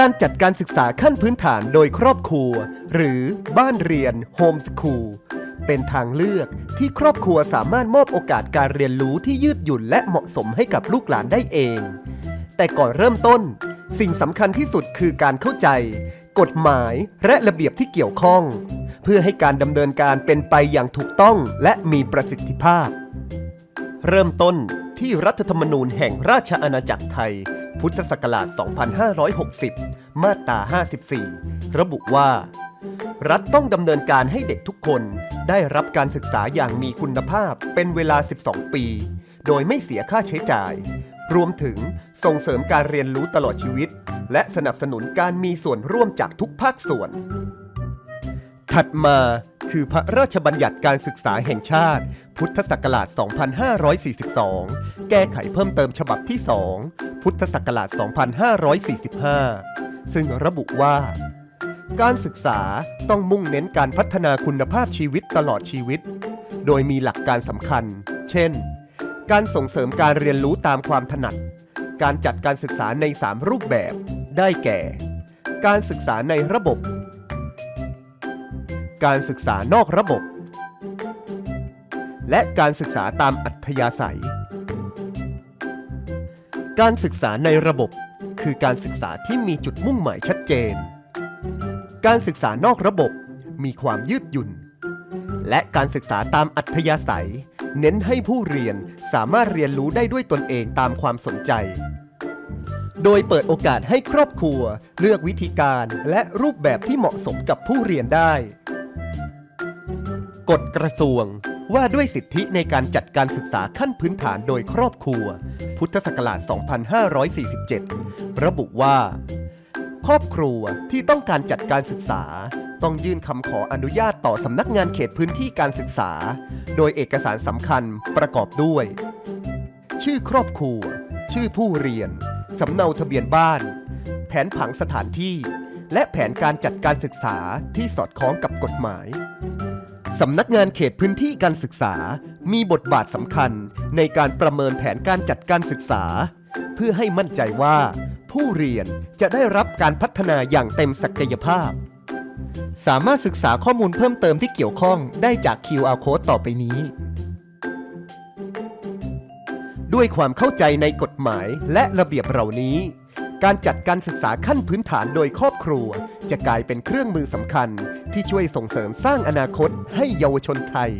การจัดการศึกษาขั้นพื้นฐานโดยครอบครัว หรือบ้านเรียนโฮมสคูลเป็นทางเลือกที่ครอบครัวสามารถมอบโอกาสการเรียนรู้ที่ยืดหยุ่นและเหมาะสมให้กับลูกหลานได้เอง แต่ก่อนเริ่มต้น สิ่งสำคัญที่สุดคือการเข้าใจ กฎหมายและระเบียบที่เกี่ยวข้อง เพื่อให้การดำเนินการเป็นไปอย่างถูกต้องและมีประสิทธิภาพ เริ่มต้นที่รัฐธรรมนูญแห่งราชอาณาจักรไทย พุทธศักราช 2560 มาตรา 54 ระบุว่า รัฐต้องดำเนินการให้เด็กทุกคนได้รับการศึกษาอย่างมีคุณภาพเป็นเวลา 12 ปี โดยไม่เสียค่าใช้จ่าย รวมถึงส่งเสริมการเรียนรู้ตลอดชีวิต และสนับสนุนการมีส่วนร่วมจากทุกภาคส่วน ถัดมา คือพระราชบัญญัติการศึกษาแห่งชาติ พุทธศักราช 2542 แก้ไขเพิ่มเติมฉบับที่ 2 พุทธศักราช 2545 ซึ่งระบุว่า การศึกษาต้องมุ่งเน้นการพัฒนาคุณภาพชีวิตตลอดชีวิต โดยมีหลักการสำคัญ เช่น การส่งเสริมการเรียนรู้ตามความถนัด การจัดการศึกษาใน 3 รูปแบบ ได้แก่ การศึกษาในระบบ การศึกษานอกระบบ และการศึกษาตามอัธยาศัย การศึกษาในระบบ คือการศึกษาที่มีจุดมุ่งหมายชัดเจน การศึกษานอกระบบมีความยืดหยุ่น และการศึกษาตามอัธยาศัย เน้นให้ผู้เรียนสามารถเรียนรู้ได้ด้วยตนเองตามความสนใจโดยเปิดโอกาสให้ครอบครัว เลือกวิธีการและรูปแบบที่เหมาะสมกับผู้เรียนได้ กฎกระทรวง ว่าด้วยสิทธิในการจัดการศึกษาขั้นพื้นฐานโดยครอบครัว พุทธศักราช 2547 ระบุว่า ครอบครัวที่ต้องการจัดการศึกษา ต้องยื่นคำขออนุญาตต่อสำนักงานเขตพื้นที่การศึกษา โดยเอกสารสำคัญประกอบด้วย ชื่อครอบครัว ชื่อผู้เรียน สำเนาทะเบียนบ้าน แผนผังสถานที่ และแผนการจัดการศึกษาที่สอดคล้องกับกฎหมาย สำนักงานเขตพื้นที่การศึกษา มีบทบาทสำคัญในการประเมินแผนการจัดการศึกษา เพื่อให้มั่นใจว่า ผู้เรียนจะได้รับการพัฒนาอย่างเต็มศักยภาพ สามารถศึกษาข้อมูลเพิ่มเติมที่เกี่ยวข้องได้จาก QR Code ต่อไปนี้ ด้วยความเข้าใจในกฎหมายและระเบียบเหล่านี้ การจัดการศึกษาขั้นพื้นฐานโดยครอบครัว จะกลายเป็นเครื่องมือสำคัญที่ช่วยส่งเสริมสร้างอนาคตให้เยาวชนไทย